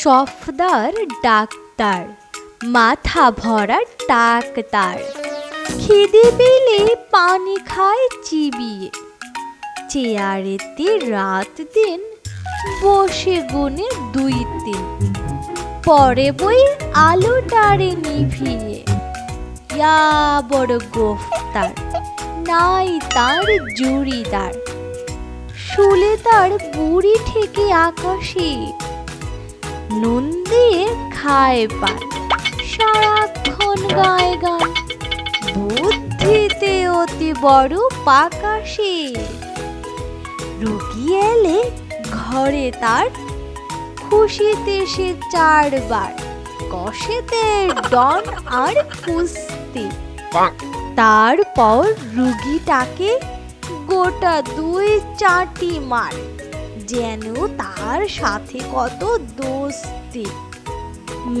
Safdar doctor, মাথা ভরা টাক তার খিদে পেলে পানি খায় চিবিয়ে। চেয়ারেতে রাত দিন, বসে গুনে দুই তিন পরে বই আলোটারে নিভিয়ে। ইয়া বড় গোফতার, নাই তার জুড়িদার। শুলে তার বুড়ি থেকে আকাশে। নুন দিয়ে খায় পান। সারাক্ষণ গায়ে গান। বুদ্ধিতে অতি বড় পাকাশে রুগী এলে ঘরে তার খুশিতে সে চারবার কষেতে ডন আর কুস্তি। তারপর রুগীটাকে গোটা দুই চাটি মার। যেন তার সাথে কত দোস্তি।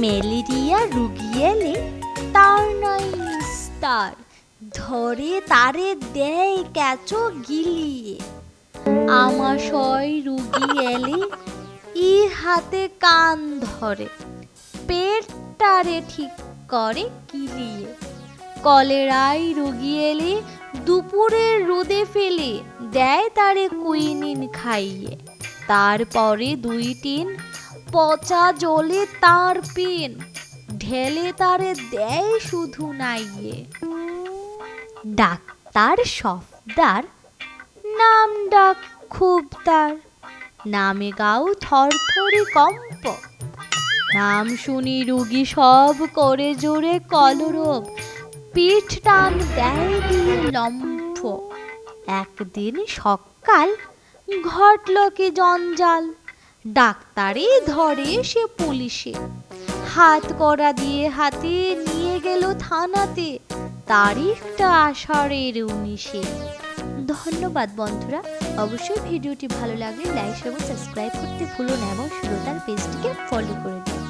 ম্যালেরিয়া রুগী এলে তার নাই নিস্তার। ধরে তারে দেয় ক্যাচো গিলিয়ে। আমাশয় রুগী এলে ই হাতে কান ধরে। পেটটারে ঠিক করে কিলিয়ে কলেরায় রুগী এলে দুপুরের রোদে ফেলে দেয় তারে কুইনিন খাইয়ে। তারপরে দুই টিন, পচা জলে তার পেন, ঢেলে তারে দেয় শুধু নাইয়ে। ডাক্তার সফদার, নাম ডাক খুব তার নামে গাও থরথরে কম্প। নাম শুনি রুগী সব করে জোরে কলরব পিঠ টান দেয় দিয়ে লম্ফ। একদিন সকাল ঘটল কি জঞ্জাল? ডাক্তারে ধরে সে পুলিশে। হাত করা দিয়ে হাতে নিয়ে গেল থানাতে। তারিখটা আষাঢ়ের উনিশে। ধন্যবাদ বন্ধুরা। অবশ্যই ভিডিওটি ভালো লাগলে লাইক এবং সাবস্ক্রাইব করতে ভুলো না এবং সুরতার পেজটিকে ফলো করে দিন